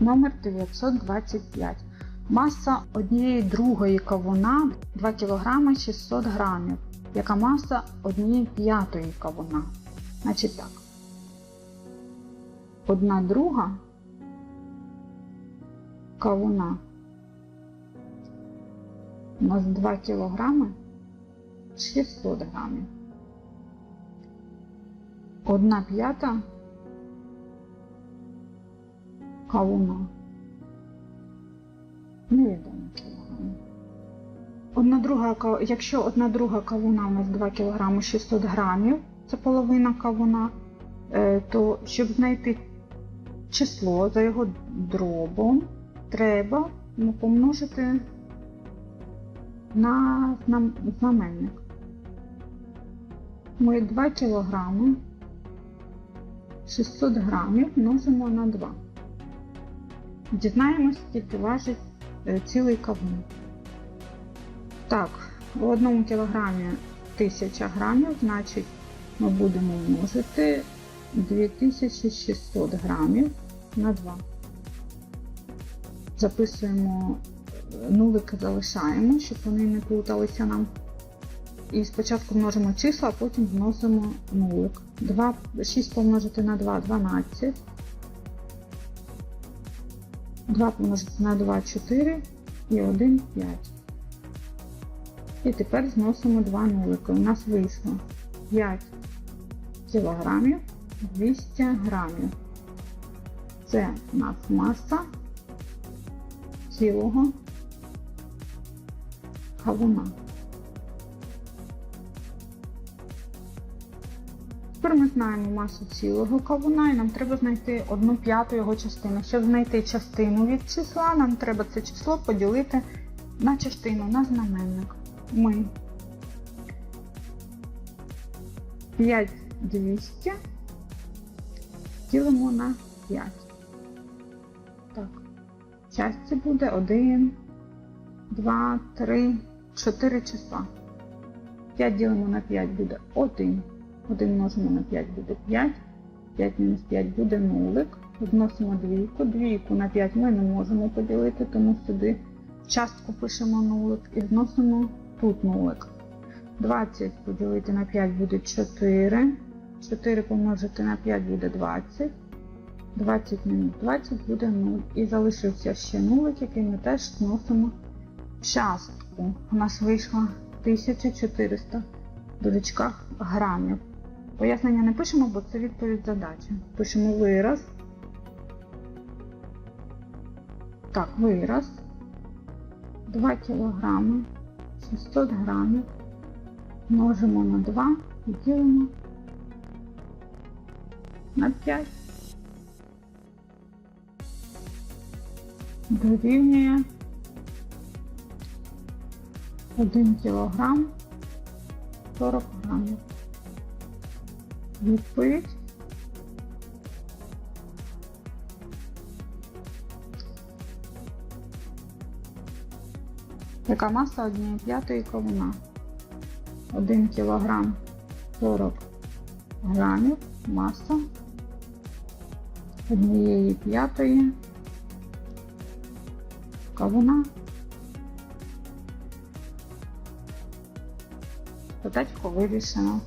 Номер 925. Маса однієї другої кавуна 2 кг 600 грамів. Яка маса однієї п'ятої кавуна? Значить так. Одна друга кавуна у нас 2 кг 600 грамів. Одна п'ята кавуна. Невідомо кілограм. Одна друга, якщо одна друга кавуна у нас 2 кг 600 грамів, це половина кавуна, е, то щоб знайти число за його дробом, треба ну, помножити на знаменник. Ми 2 кг 600 грамів множимо на 2. Дізнаємось, скільки важить е, цілий кавун. Так, в одному кілограмі 1000 грамів, значить ми будемо множити 2600 грамів на 2. Записуємо е, нулики, залишаємо, щоб вони не плуталися нам. І спочатку множимо числа, а потім вносимо нулик. 2, 6 помножити на 2 12. 2 помножити на 2 4 і 1 5. І тепер зносимо 2 нулики. У нас вийшло 5 кілограмів 200 грамів. Це у нас маса цілого кавуна. Тепер ми знаємо масу цілого кавуна і нам треба знайти одну п'яту його частину. Щоб знайти частину від числа, нам треба це число поділити на частину, на знаменник. Ми 5200 ділимо на 5. Так, часті буде 1, 2, 3, 4 числа. 5 ділимо на 5 буде 1. 1 множимо на 5 буде 5. 5 мінус 5 буде нулик. Відносимо двійку. Двійку на 5 ми не можемо поділити, тому сюди частку пишемо нулик і вносимо тут нулик. 20 поділити на 5 буде 4. 4 помножити на 5 буде 20. 20 мінус 20 буде 0. І залишився ще нулик, який ми теж зносимо частку. У нас вийшло 1400 в грамів. Пояснення не пишемо, бо це відповідь задачі. Пишемо вираз. Так, вираз. 2 кілограми 600 грамів. Множимо на 2 і ділимо на 5. Дорівнює 1 кілограм 40 грамів. Відповідь. Яка маса однієї п'ятої кавуна? 1 кг 40 грамів маса однієї п'ятої кавуна. Задачку вирішено.